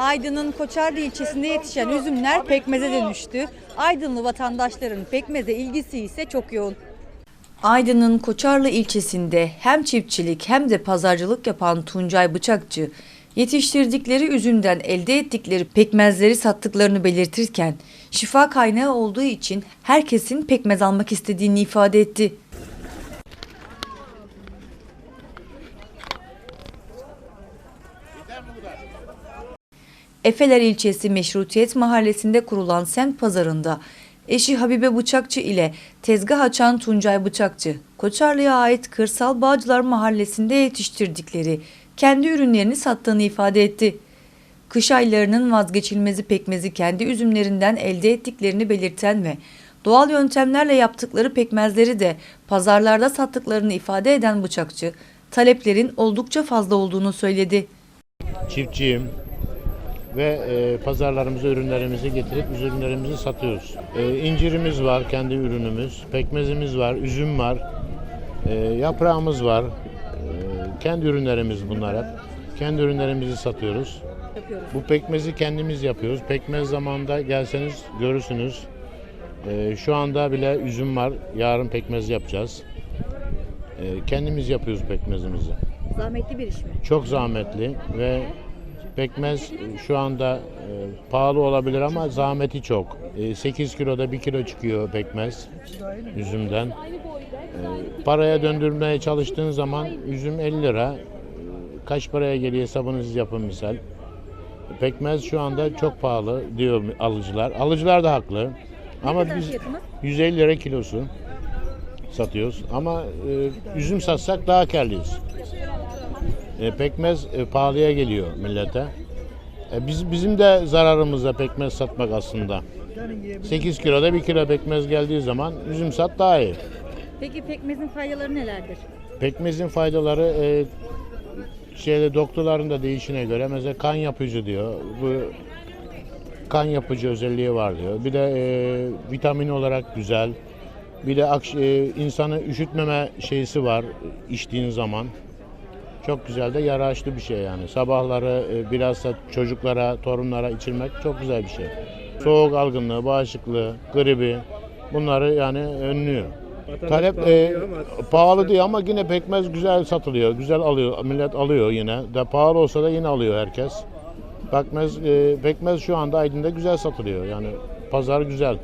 Aydın'ın Koçarlı ilçesinde yetişen üzümler pekmeze dönüştü. Aydınlı vatandaşların pekmeze ilgisi ise çok yoğun. Aydın'ın Koçarlı ilçesinde hem çiftçilik hem de pazarcılık yapan Tuncay Bıçakçı, yetiştirdikleri üzümden elde ettikleri pekmezleri sattıklarını belirtirken, şifa kaynağı olduğu için herkesin pekmez almak istediğini ifade etti. Efeler ilçesi Meşrutiyet Mahallesi'nde kurulan semt pazarında eşi Habibe Bıçakçı ile tezgah açan Tuncay Bıçakçı, Koçarlı'ya ait Kırsal Bağcılar Mahallesi'nde yetiştirdikleri kendi ürünlerini sattığını ifade etti. Kış aylarının vazgeçilmezi pekmezi kendi üzümlerinden elde ettiklerini belirten ve doğal yöntemlerle yaptıkları pekmezleri de pazarlarda sattıklarını ifade eden Bıçakçı, taleplerin oldukça fazla olduğunu söyledi. çiftçiyim ve e, pazarlarımıza ürünlerimizi getirip ürünlerimizi satıyoruz. E, incirimiz var, kendi ürünümüz, pekmezimiz var, üzüm var, e, yaprağımız var. E, kendi ürünlerimiz bunlar hep. Kendi ürünlerimizi satıyoruz. Bu pekmezi kendimiz yapıyoruz. Pekmez zamanında gelseniz görürsünüz. E, şu anda bile üzüm var. Yarın pekmez yapacağız. E, kendimiz yapıyoruz pekmezimizi. Zahmetli bir iş mi? Çok zahmetli ve pekmez şu anda e, pahalı olabilir ama zahmeti çok. E, 8 kiloda 1 kilo çıkıyor pekmez üzümden. E, paraya döndürmeye çalıştığın zaman üzüm 50 lira. E, Kaç paraya geliyor hesabını siz yapın misal. Pekmez şu anda çok pahalı diyor alıcılar. Alıcılar da haklı. Ama biz 150 lira kilosu satıyoruz. Ama e, üzüm satsak daha karlıyız. E, pekmez e, pahalıya geliyor millete. E, biz bizim de zararımıza pekmez satmak aslında. 8 kiloda 1 kilo pekmez geldiği zaman üzüm sat daha iyi. Peki pekmezin faydaları nelerdir? Pekmezin faydaları e, şeyde doktorların da değişine göre mesela kan yapıcı diyor. Bu kan yapıcı özelliği var diyor. Bir de e, vitamin olarak güzel. Bir de e, insanı üşütmeme şeysi var içtiğin zaman. Çok güzel de yaraşlı bir şey yani. Sabahları e, biraz da çocuklara, torunlara içirmek çok güzel bir şey. Soğuk algınlığı, bağışıklığı, gribi bunları yani önlüyor. Talep e, pahalı diyor ama yine pekmez güzel satılıyor. Güzel alıyor. Millet alıyor yine. De pahalı olsa da yine alıyor herkes. Pekmez, e, pekmez şu anda Aydın'da güzel satılıyor. Yani pazar güzel.